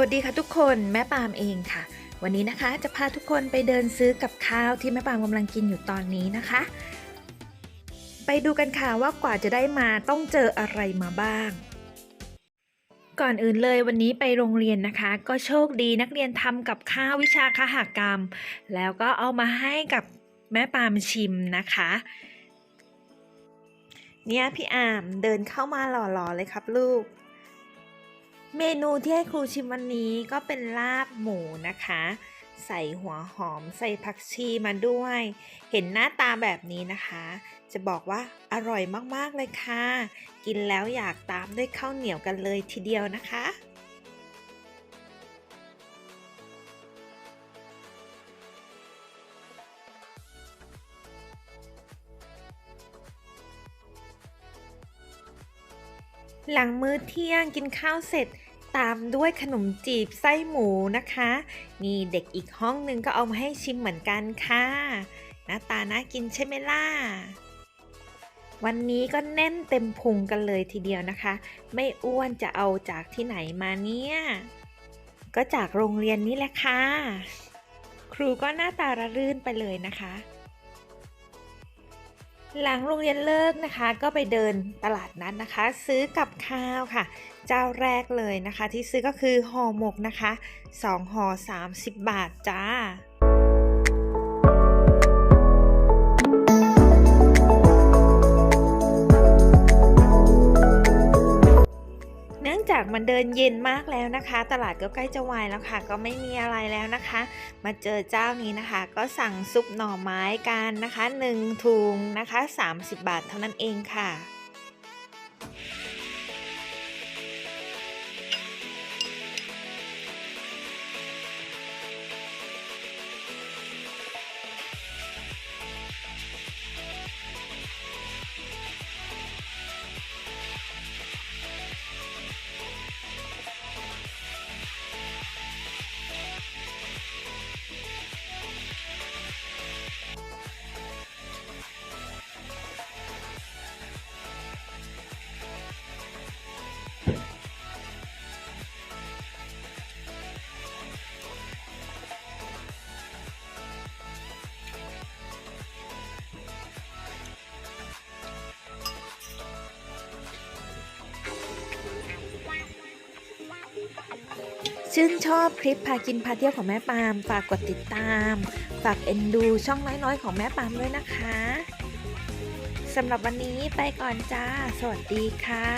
วัสดีค่ะทุกคนแม่ปามเองค่ะ วันนี้นะคะจะพาทุกคนไปเดินซื้อกับข้าวที่แม่ปามกำลังกินอยู่ตอนนี้นะคะ ไปดูกันค่ะว่ากว่าจะได้มาต้องเจออะไรมาบ้าง ก่อนอื่นเลยวันนี้ไปโรงเรียนนะคะ ก็โชคดีนักเรียนทำกับข้าววิชาคหกรรม แล้วก็เอามาให้กับแม่ปามชิมนะคะ เนี่ยพี่อามเดินเข้ามาหล่อๆเลยครับลูก เมนูที่ให้ครูชิมวันนี้ก็เป็นลาบหมูนะคะ ใส่หัวหอมใส่ผักชีมาด้วย เห็นหน้าตาแบบนี้นะคะ จะบอกว่าอร่อยมากๆเลยค่ะ กินแล้วอยากตามด้วยข้าวเหนียวกันเลยทีเดียวนะคะ หลังมื้อเที่ยงกินข้าวเสร็จตามด้วยขนมจีบไส้หมูนะคะ นี่เด็กอีกห้องนึงก็เอามาให้ชิมเหมือนกันค่ะหน้าตาน่ากินใช่ไหมล่ะ วันนี้ก็แน่นเต็มพุงกันเลยทีเดียวนะคะ ไม่อ้วนจะเอาจากที่ไหนมาเนี่ย ก็จากโรงเรียนนี้แหละค่ะ ครูก็หน้าตาระรื่นไปเลยนะคะ หลังโรงเรียนเลิกนะคะ ก็ไปเดินตลาดนัดนะคะ ซื้อกับข้าวค่ะ เจ้าแรกเลยนะคะ ที่ซื้อก็คือห่อหมกนะคะ2ห่อ30 บาทจ้า จากมันเดินเย็นมากแล้วนะคะ ตลาดก็ใกล้จะวายแล้วค่ะ ก็ไม่มีอะไรแล้วนะคะ มาเจอเจ้านี้นะคะ ก็สั่งซุปหน่อไม้กันนะคะ1ถุงนะคะ 30 บาทเท่านั้นเองค่ะ ชื่นชอบคลิปพากินพาเที่ยวของแม่ปามฝากกดติดตาม ฝากเอ็นดูช่องน้อยๆ ของแม่ปามด้วยนะคะสำหรับวันนี้ไปก่อนจ้า สวัสดีค่ะ